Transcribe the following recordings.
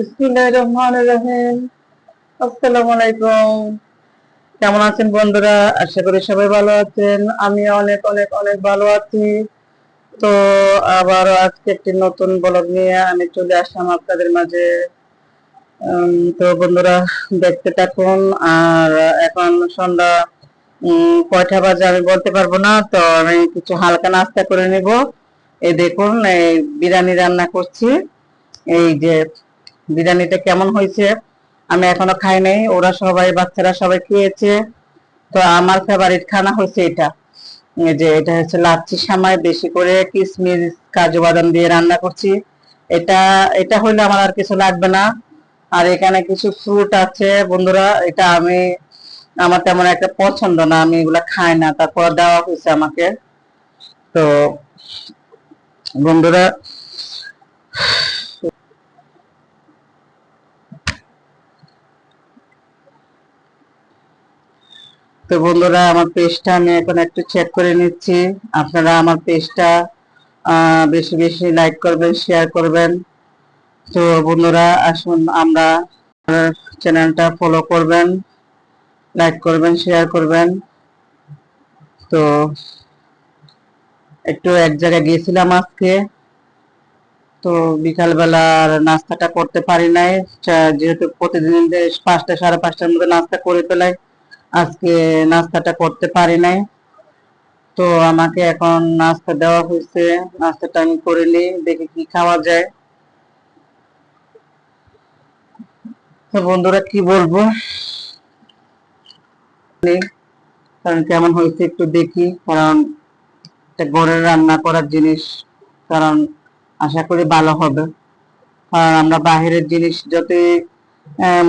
বিসমিল্লাহির রহমানির রহিম। আসসালামু আলাইকুম। কেমন আছেন বন্ধুরা? আশা করি সবাই ভালো আছেন। আমি অনেক অনেক অনেক ভালো আছি। তো আবার আজকে একটি নতুন ব্লগ নিয়ে আমি চলে আসলাম আপনাদের মাঝে। তো বন্ধুরা, দেখতে থাকুন। আর এখন সন্ধ্যা কয়টা বাজে আমি বলতে পারব না। তো আমি কিছু হালকা নাস্তা করে নিব। এই দেখুন, এই বিরিয়ানি রান্না করছি। এই যে বিরিয়ানিটা কেমন হয়েছে? আমি এখনও খাই নাই, ওরা সবাই, বাচ্চারা সবাই খেয়েছে। তো আমার ফেভারিট খানা হয়েছে এটা। যে এটা হচ্ছে লাচ্ছি সামাই, বেশি করে কিশমিশ কাজু বাদাম দিয়ে রান্না করছি। এটা এটা হইলে আমার আর কিছু লাগবে না। আর এখানে কিছু ফ্রুট আছে, বন্ধুরা, এটা আমি, আমার তেমন একটা পছন্দ না, আমি এগুলা খাই না। তারপর দেওয়া হয়েছে আমাকে। তো বন্ধুরা তো বন্ধুরা, আমার পেজটা আমি এখন একটু চেক করে নিচ্ছি। আপনারা আমার পেজটা বেশি বেশি লাইক করবেন শেয়ার করবেন। তো বন্ধুরা, আসুন আমরা চ্যানেলটা ফলো করবেন লাইক করবেন শেয়ার করবেন। তো একটু এক জায়গায় গিয়েছিলাম আজকে। তো বিকালবেলা আর নাস্তাটা করতে পারি নাই। যেহেতু প্রতিদিন পাঁচটা, সাড়ে পাঁচটার মধ্যে নাস্তা করে ফেলাই। আজকে নাস্তাটা করতে পারি নাই। তো আমাকে এখন নাস্তা দেওয়া হয়েছে। নাস্তাটা আমি করে নিই, দেখি কি খাওয়া যায়। তো বন্ধুরা, কি বলব? কারণ কেমন হয়েছে একটু দেখি, কারণ ঘরের রান্না করার জিনিস, কারণ আশা করি ভালো হবে। কারণ আমরা বাহিরের জিনিস যতই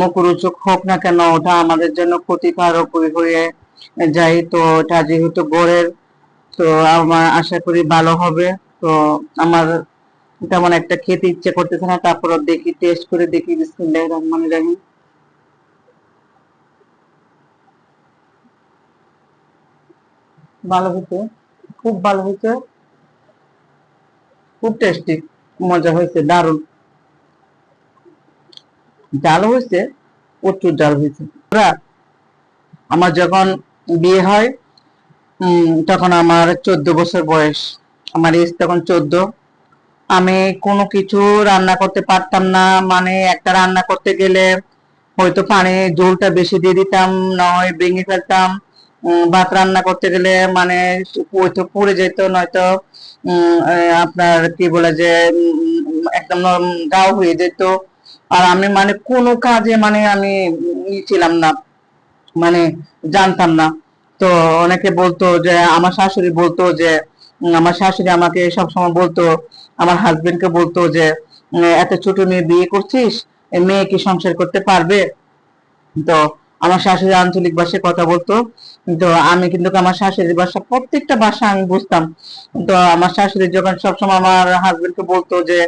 মুখরোচক হোক না কেন, ওটা আমাদের জন্য ক্ষতিকারক হয়ে যায়। তো ওটা যেহেতু গড়ের, তো আমার আশা করি ভালো হবে। তো আমার তেমন একটা খেতে ইচ্ছে করতেছে না। তারপর দেখি টেস্ট করে দেখি, বিসমিল্লাহির রহমানির রহিম। ভালো হয়েছে, খুব ভালো হয়েছে। খুব টেস্টি মজা হয়েছে, দারুণ। জাল হয়েছে প্রচুর ডাল হয়েছে। আমার যখন বিয়ে হয় তখন আমার চোদ্দ বছর বয়স। আমার এজ তখন চোদ্দ। আমি কোনো কিছু রান্না করতে পারতাম না মানে একটা রান্না করতে গেলে হয়তো পানি ঝোলটা বেশি দিয়ে দিতাম, নয় ভেঙে ফেলতাম। ভাত রান্না করতে গেলে মানে হয়তো পুড়ে যেত, নয়তো আপনার কি বলে যে একদম গাও হয়ে যেত। আর আমি মানে কোনো কাজে মানে আমি ছিলাম না মানে জানতাম না। তো অনেকে বলতো যে, আমার শাশুড়ি বলতো যে আমার শাশুড়ি আমাকে সবসময় বলতো, আমার হাজবেন্ডকে বলতো যে এত ছোট মেয়ে বিয়ে করছিস মেয়ে কি সংসার করতে পারবে? তো আমার শাশুড়ি আঞ্চলিক ভাষায় কথা বলতো। তো আমি কিন্তু আমার শাশুড়ির ভাষা প্রত্যেকটা ভাষা আমি বুঝতাম। তো আমার শাশুড়ি যখন সবসময় আমার হাজবেন্ডকে বলতো যে,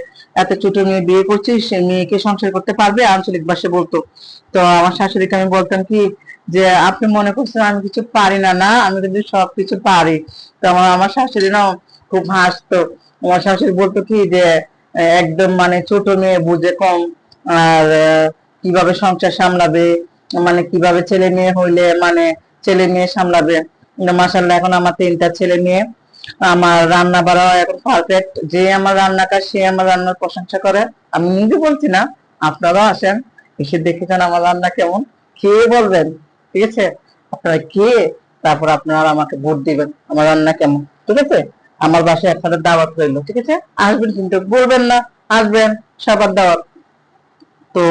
এত ছোট মেয়ে বিয়ে করছিস, সে মেয়েকে সংসার করতে পারবে? আঞ্চলিক ভাষায় বলতো। তো আমার শাশুড়িকে আমি বলতাম কি, যে, আপনি মনে করছেন আমি কিছু পারি না না? আমি কিন্তু সবকিছু পারি। তো আমার আমার শাশুড়ি না খুব হাসতো। আমার শাশুড়ি বলতো কি, যে, একদম মানে ছোট মেয়ে বুঝে কম, আর কীভাবে সংসার সামলাবে? মানে কীভাবে ছেলে মেয়ে হইলে মানে ছেলে মেয়ে সামলাবে? মাসাল্লাহ এখন আমার তিনটা ছেলে মেয়ে। আমার রান্না বাড়া এখন পারফেক্ট যে আমার রান্নাটা সে আমার রান্নার প্রশংসা করে। আমি নিজে বলছি না, আপনারাও আসেন, এসে দেখে যান আমার রান্না কেমন। খেয়ে বলবেন? ঠিক আছে? আপনারা খেয়ে তারপর আপনারা আমাকে ভোট দিবেন, আমার রান্না কেমন। ঠিক আছে? আমার বাসায় একসাথে দাওয়াত রইল, ঠিক আছে? আসবেন কিন্তু, বলবেন না, আসবেন, সবার দাওয়াত। তো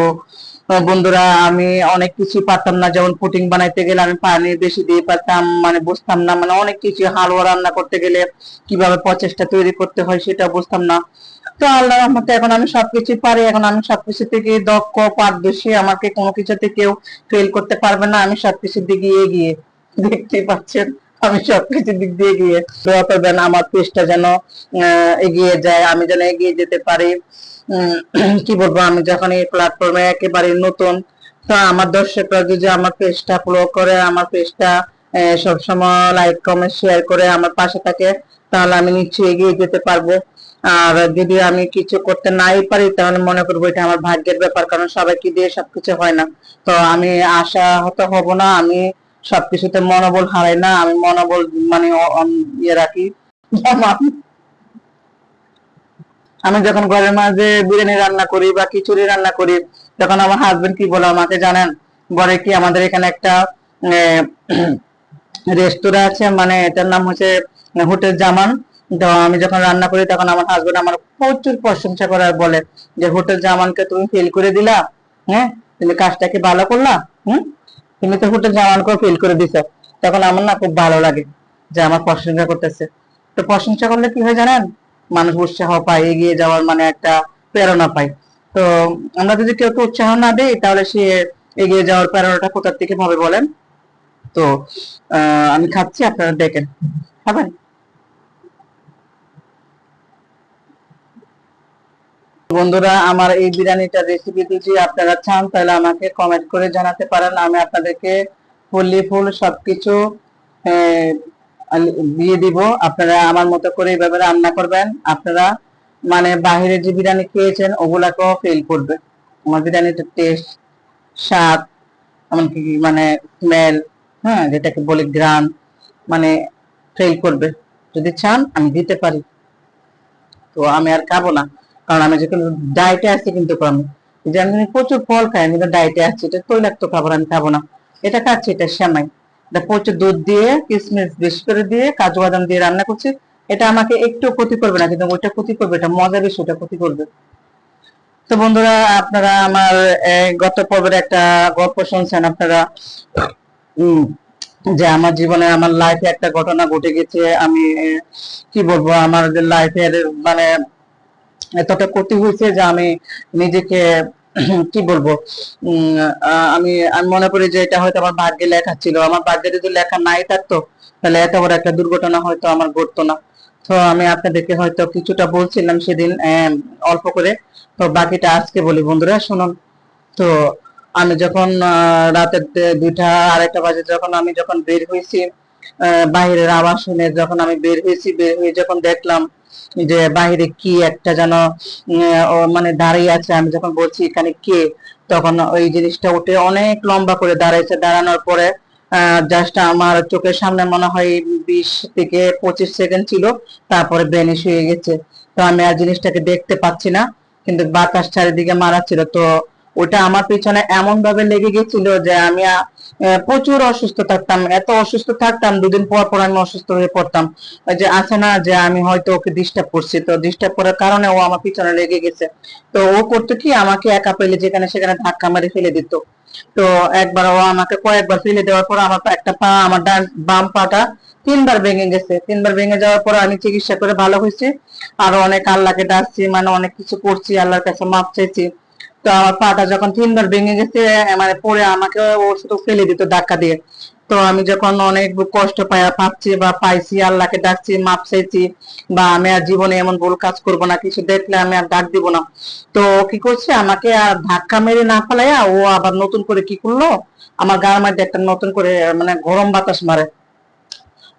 বন্ধুরা, আমি অনেক কিছু পারতাম না। যেমন পুটিং বানাইতে গেলে আমি পানি বেশি দিয়ে পারতাম মানে বুঝতাম না মানে অনেক কিছু হালুয়া রান্না করতে গেলে কীভাবে প্রচেষ্টা তৈরি করতে হয় সেটা বুঝতাম না। তো আল্লাহ রহমতে এখন আমি সবকিছু পারি, এখন আমি সবকিছু থেকে দক্ষ, পারদর্শী, আমাকে কোনো কিছুতে কেউ ফেল করতে পারবে না, আমি সবকিছুর দিকে এগিয়ে। দেখতেই পাচ্ছেন। আমি সবকিছুর দিক দিয়ে এগিয়ে দোয়া করবেন, আমার পেজটা যেন এগিয়ে যায়, আমি যেন এগিয়ে যেতে পারি। কি বলব, আমি যখন এই প্ল্যাটফর্মে একেবারে নতুন, তো আমার দর্শকরা যদি আমার পেজটা ফলো করে, আমার পেজটা সবসময় লাইক কমেন্ট শেয়ার করে আমার পাশে থাকে, তাহলে আমি নিশ্চয়ই এগিয়ে যেতে পারব। আর যদি আমি কিছু করতে নাই পারি, তাহলে মনে করব এটা আমার ভাগ্যের ব্যাপার, কারণ সবাইকে দিয়ে সবকিছু হয় না। তো আমি আশা হতে হব না, আমি সবকিছুতে মনোবল হারাই না, আমি মনোবল মানে ইয়ে রাখি। আমি যখন ঘরের মাঝে বিরিয়ানি রান্না করি বা খিচুড়ি রান্না করি, তখন আমার হাজবেন্ড কি বলে আমাকে জানেন? ঘরে কি আমাদের এখানে একটা রেস্তোরাঁ আছে মানে এটার নাম হচ্ছে হোটেল জামান। তো আমি যখন রান্না করি, তখন আমার হাজবেন্ড আমার প্রচুর প্রশংসা করে বলে যে, হোটেল জামানকে তুমি ফেল করে দিলা হ্যাঁ? তুমি কাজটা কি ভালো করলা? হুম? তুমি তো হোটেল করে ফেল করে দিছো। তখন আমার না খুব ভালো লাগে যে আমার প্রশংসা করতেছে। তো প্রশংসা করলে কি হয় জানেন? মানুষ উৎসাহ পায়, এগিয়ে যাওয়ার মানে একটা প্রেরণা পায়। তো আমরা যদি কেউ উৎসাহ না দিই, তাহলে সে এগিয়ে যাওয়ার প্রেরণাটা কোথার থেকে ভাবে বলেন? তো আমি খাচ্ছি, আপনারা দেখেন। খাবেন? বন্ধুরা, আমার এই বিরিয়ানিটার রেসিপি যদি আপনারা চান, তাহলে আমাকে কমেন্ট করে জানাতে পারেন। আমি আপনাদেরকে ফুললি ফুল সবকিছু দিয়ে দিব। আপনারা আমার মতো করে এইভাবে রান্না করবেন। আপনারা মানে বাইরে যে বিরিয়ানি খেয়েছেন, ওগুলাকেও ফেল করবে। আমার বিরিয়ানিটার টেস্ট স্বাদ, এমনকি মানে স্মেল হ্যাঁ যেটাকে বলে গ্রান মানে ফেল করবে। যদি চান, আমি দিতে পারি। তো আমি আর খাব না। কারণ আমি যখন ডায়েটে আছি কিন্তু আমি যে আমি প্রচুর ফল খাই, আমি ডায়েটে আছি, এটা তৈলাক্ত খাবার আমি খাব না। এটা খাচ্ছি, এটা শ্যামাই প্রচুর দুধ দিয়ে, কিসমিস বেশি করে দিয়ে, কাজু বাদাম দিয়ে রান্না করছি। এটা আমাকে একটু ক্ষতি করবে না, কিন্তু ওইটা ক্ষতি করবে, এটা মজা বেশি ওটা ক্ষতি করবে। তো বন্ধুরা, আপনারা আমার গত পর্বের একটা গল্প শুনছেন আপনারা। যে আমার জীবনে, আমার লাইফে একটা ঘটনা ঘটে গেছে, আমি, কি বলব, আমার লাইফের মানে এতটা ক্ষতি হয়েছে যে আমি নিজেকে কি বলব? আমি আমি মনে করি যে এটা হয়তো আমার ভাগ্যে লেখা ছিল। আমার ভাগ্যে যদি লেখা নাই থাকতো, তাহলে এত বড় একটা দুর্ঘটনা হয়তো আমার ঘটতো না। তো আমি আপনাদেরকে হয়তো কিছুটা বলছিলাম সেদিন অল্প করে। তো বাকিটা আজকে বলি বন্ধুরা, শুনুন। তো আমি যখন রাতের দুইটা, আড়াইটা বাজে যখন আমি যখন বের হয়েছি আহ, বাইরের আওয়াজ শুনে যখন আমি বের হয়েছি বের হয়ে যখন দেখলাম যে বাইরে কি একটা যেন মানে দাঁড়িয়ে আছে আমি যখন বলছি এখানে কে? তখন ওই জিনিসটা উঠে অনেক লম্বা করে দাঁড়াইছে। দাঁড়ানোর পরে জাস্ট আমার চোখের সামনে মনে হয় বিশ থেকে পঁচিশ সেকেন্ড ছিল তারপরে ব্রেনিশ হয়ে গেছে। তো আমি আর জিনিসটাকে দেখতে পাচ্ছি না কিন্তু বাতাস চারিদিকে মারাচ্ছিল। তো ওটা আমার পিছনে এমন ভাবে লেগে গেছিল যে আমি প্রচুর অসুস্থ থাকতাম, এত অসুস্থ থাকতাম, দুদিন পর পর আমি অসুস্থ হয়ে পড়তাম। যে আছে না যে আমি হয়তো ওকে ডিস্টার্ব করছি, তো ডিস্টার্ব করার কারণে ও আমার পিছনে লেগে গেছে। তো ও করতো কি, আমাকে একা পেলে যেখানে সেখানে ধাক্কা মেরে ফেলে দিত। তো একবার ও আমাকে কয়েকবার ফেলে দেওয়ার পর আমার একটা পা, আমার ডান, বাম পাটা তিনবার ভেঙে গেছে। তিনবার ভেঙে যাওয়ার পর আমি চিকিৎসা করে ভালো হয়েছি। আরও অনেক আল্লাহকে ডাকছি মানে অনেক কিছু করছি, আল্লাহর কাছে মাপ চাইছি। তো আমার পাটা যখন তিনবার ভেঙে গেছে মানে পরে আমাকে ও শুধু ফেলে দিত ধাক্কা দিয়ে। তো আমি যখন অনেক কষ্ট পায়া পাচ্ছি বা পাইছি, আল্লাহকে ডাকছি, মাপ চাইছি, বা আমি আর জীবনে এমন ভুল কাজ করব না, কিছু দেখলে আমি আর ডাক দিব না। তো কি করছে, আমাকে আর ধাক্কা মেরে না ফেলাইয়া ও আবার নতুন করে কি করল? আমার গার মধ্যে একটা নতুন করে মানে গরম বাতাস মারে।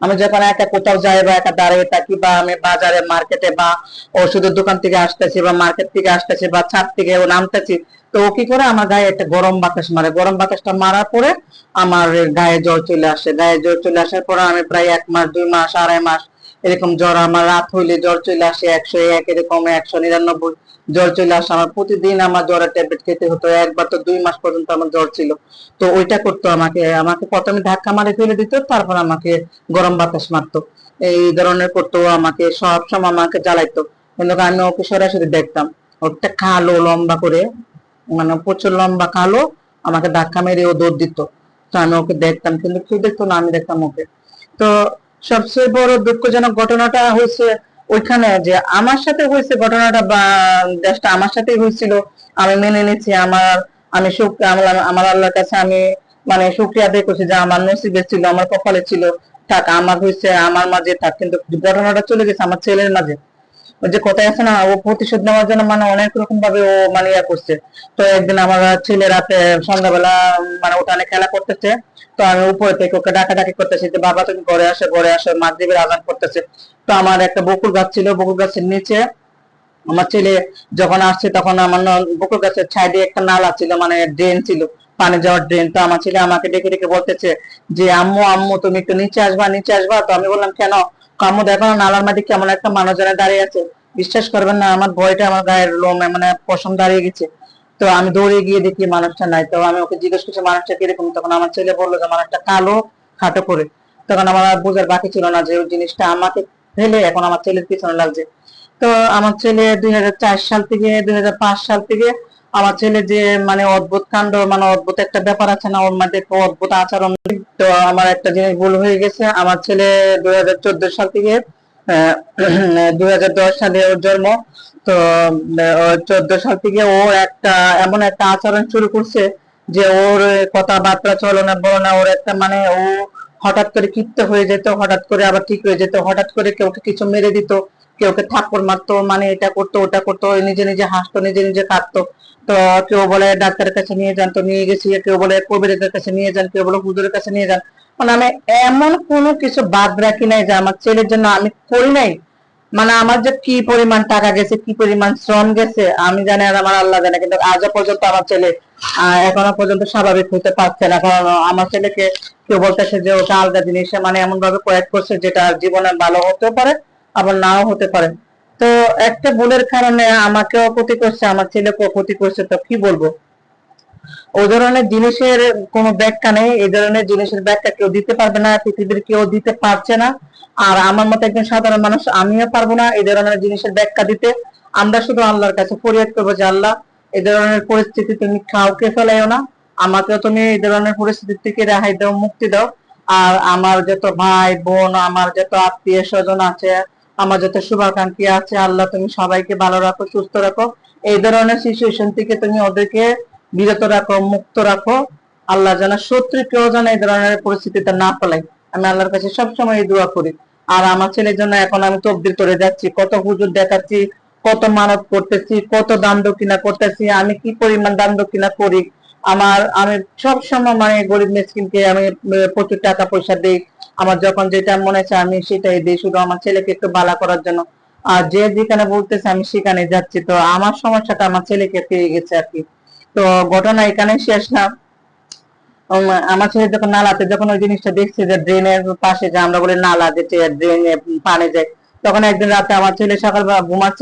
আমি যখন একা কোথাও যাই বা একা দাঁড়িয়ে থাকি বা আমি বাজারে, মার্কেটে বা ওষুধের দোকান থেকে আসতেছি বা মার্কেট থেকে আসতেছি বা ছাদ থেকে ও নামতেছি, তো ও কি করে আমার গায়ে একটা গরম বাতাস মারে। গরম বাতাসটা মারার পরে আমার গায়ে জ্বর চলে আসে। গায়ে জ্বর চলে আসার পরে আমি প্রায় এক মাস, দুই মাস, আড়াই মাস এরকম জ্বর আমার রাত হইলে জ্বর চলে আসে, একশো এক এরকম, একশো নিরানব্বই জ্বর চলে আসে। আমার প্রতিদিন আমার জ্বরের ট্যাবলেট খেতে হতো। একবার তো দুই মাস পর্যন্ত আমার জ্বর ছিল। তো ওইটা করতো আমাকে। আমাকে প্রথমে ধাক্কা মারে ফেলে দিত, তারপর আমাকে গরম বাতাস মারতো। এই ধরনের করতো আমাকে। সব সময় আমাকে জ্বালাইতো। কিন্তু আমি ওকে সরাসরি দেখতাম ওটা কালো, লম্বা করে মানে প্রচুর লম্বা কালো, আমাকে ধাক্কা মেরে ও দৌড় দিত। তো আমি ওকে দেখতাম, কিন্তু কেউ দেখতো না, আমি দেখতাম ওকে। তো সবচেয়ে বড় দুঃখজনক ঘটনাটা হয়েছে ওইখানে যে আমার সাথে হয়েছে ঘটনাটা বা দেশটা আমার সাথেই হয়েছিল, আমি মেনে নিচ্ছি আমার, আমি সুখ, আমার আমার আল্লাহর কাছে আমি মানে শুক্রিয়া আদায় করছি যে আমার নসিবে ছিল, আমার কপালে ছিল, থাক, আমার হয়েছে, আমার মাঝে থাক, কিন্তু ঘটনাটা চলে গেছে আমার ছেলের মাঝে। যে কথায় আছে না, ও প্রতিশোধ নেওয়ার জন্য মানে অনেক রকম ভাবে ও মানে ইয়া করছে। তো একদিন আমার ছেলে রাতে সন্ধ্যাবেলা মানে উঠানে খেলা করতেছে, তো আমি উপরে থেকে ওকে ডাকাডাকি করতেছি যে, বাবা, তুমি ঘরে আসো ঘরে আসো, মাগরিবের আজান করতেছে। তো আমার একটা বকুল গাছ ছিল, বকুল গাছের নিচে আমার ছেলে যখন আসছে তখন আমার ন- গাছের কাছে সাইডে একটা নালা ছিল মানে ড্রেন ছিল, পানি যাওয়ার ড্রেন। তো আমার ছেলে আমাকে ডেকে ডেকে বলতেছে যে, আম্মু আম্মু, তুমি একটু নিচে আসবা নিচে আসবা। তো আমি বললাম, কেন? তো আম্মু দেখো না, নালার মাটি কেমন একটা মানুষ যেন দাঁড়িয়ে আছে। বিশ্বাস করবেন না, আমার ভয়টা আমার গায়ের লোম মানে পশম দাঁড়িয়ে গেছে। তো আমি দৌড়ে গিয়ে দেখি মানুষটা নাই। তো আমি ওকে জিজ্ঞেস করছি, মানুষটা কীরকম? তখন আমার ছেলে বলল যে, মানুষটা কালো, খাটো করে। তখন আমার আর বোঝার বাকি ছিল না যে, ওই জিনিসটা আমাকে ফেলে এখন আমার ছেলের পিছনে লাগছে। তো আমার ছেলে দুই হাজার চার সাল থেকে, দুই হাজার পাঁচ সাল থেকে আমার ছেলে যে মানে অদ্ভুত কাণ্ড মানে অদ্ভুত একটা ব্যাপার আছে না, ওর মধ্যে একটা অদ্ভুত আচরণ। তো আমার একটা জিনিস ভুল হয়ে গেছে। আমার ছেলে দুই সাল থেকে দুই সালে ওর জন্ম। তো চোদ্দ সাল থেকে ও একটা, এমন একটা আচরণ শুরু করছে যে ওর কথাবার্তা ওর একটা মানে ও হঠাৎ করে ক্ষিপ্ত হয়ে যেত, হঠাৎ করে আবার ঠিক হয়ে যেত। হঠাৎ করে কেউকে কিছু মেরে দিত, কেউকে থাপ্পড় মারতো মানে এটা করতো, ওটা করতো নিজে নিজে হাসতো, নিজে নিজে কাঁদতো। তো কেউ বলে ডাক্তারের কাছে নিয়ে যান, তো নিয়ে গেছি। কেউ বলে কবিরাজের কাছে নিয়ে যান, কেউ বলে হুজুরের কাছে নিয়ে যান। মানে আমি এমন কোনো কিছু বাদ রাখি নাই যে আমার ছেলের জন্য আমি করি নাই। মানে আমার যে কি পরিমাণ টাকা গেছে, কি পরিমাণ শ্রম গেছে, আমি জানি আর আমার আল্লাহ জানে। কিন্তু আজও পর্যন্ত আমার ছেলে এখনও পর্যন্ত স্বাভাবিক হতে পারছে না। কারণ আমার ছেলেকে কেউ বলতেছে যে ওটা আলাদা জিনিস। মানে এমন ভাবে প্রয়োগ করছে যেটা জীবনে ভালো হতেও পারে, আবার নাও হতে পারে। তো একটা ভুলের কারণে আমাকেও ক্ষতি করছে, আমার ছেলেকেও ক্ষতি করছে, তো কি বলব? ওই ধরনের জিনিসের কোনো ব্যাখ্যা নেই, এই ধরনের জিনিসের ব্যাখ্যা কেউ দিতে পারবে না, পৃথিবীর কেউ দিতে পারছে না। আর আমার মতো একজন সাধারণ মানুষ আমিও পারব না এই ধরনের জিনিসের ব্যাখ্যা দিতে। আমরা শুধু আল্লাহর কাছে ফরিয়াদ করব যে, আল্লাহ, এই ধরনের পরিস্থিতি তুমি কাউকে ফেলাইও না, আমাকেও তুমি এই ধরনের পরিস্থিতি থেকে রেহাই দাও, মুক্তি দাও। আর আমার যত ভাই, বোন, আমার যত আত্মীয় স্বজন আছে আমার যত শুভাকাঙ্ক্ষী আছে, আল্লাহ তুমি সবাইকে ভালো রাখো, সুস্থ রাখো। এই ধরনের সিচুয়েশন থেকে তুমি ওদেরকে বিরত রাখো, মুক্ত রাখো। আল্লাহ যেন শত্রু কেউ যেন এই ধরনের পরিস্থিতিতে না ফেলাই আমি আল্লাহর কাছে সবসময় এই দোয়া করি। আর আমার ছেলের জন্য এখন আমি তবদিল করে যাচ্ছি, কত হুজুর দেখাচ্ছি, কত মানত করতেছি, কত দান দক্ষিণা করতেছি, আমি কি পরিমাণ দান দক্ষিণা করি। আমার, আমি সব সময় মানে গরিব মিসকিনকে আমি প্রচুর টাকা পয়সা দিই। আমার যখন যেটা মনে চায় আমি সেটাই দিই, শুধু আমার ছেলেকে একটু ভালো করার জন্য। আর যে যেখানে বলতেছে আমি সেখানে যাচ্ছি। তো আমার সমস্যাটা আমার ছেলেকে পেয়ে গেছে আর কি। তো ঘটনা এখানে শেষ না। আমার ছেলে যখন নালাতে, যখন ওই জিনিসটা দেখছে যে ড্রেনের পাশে যে আমরা বলি নালা যে ড্রেনে পানি যায়, তখন একদিন রাতে আমার ছেলে সকালবেলা ঘুমাচ্ছে।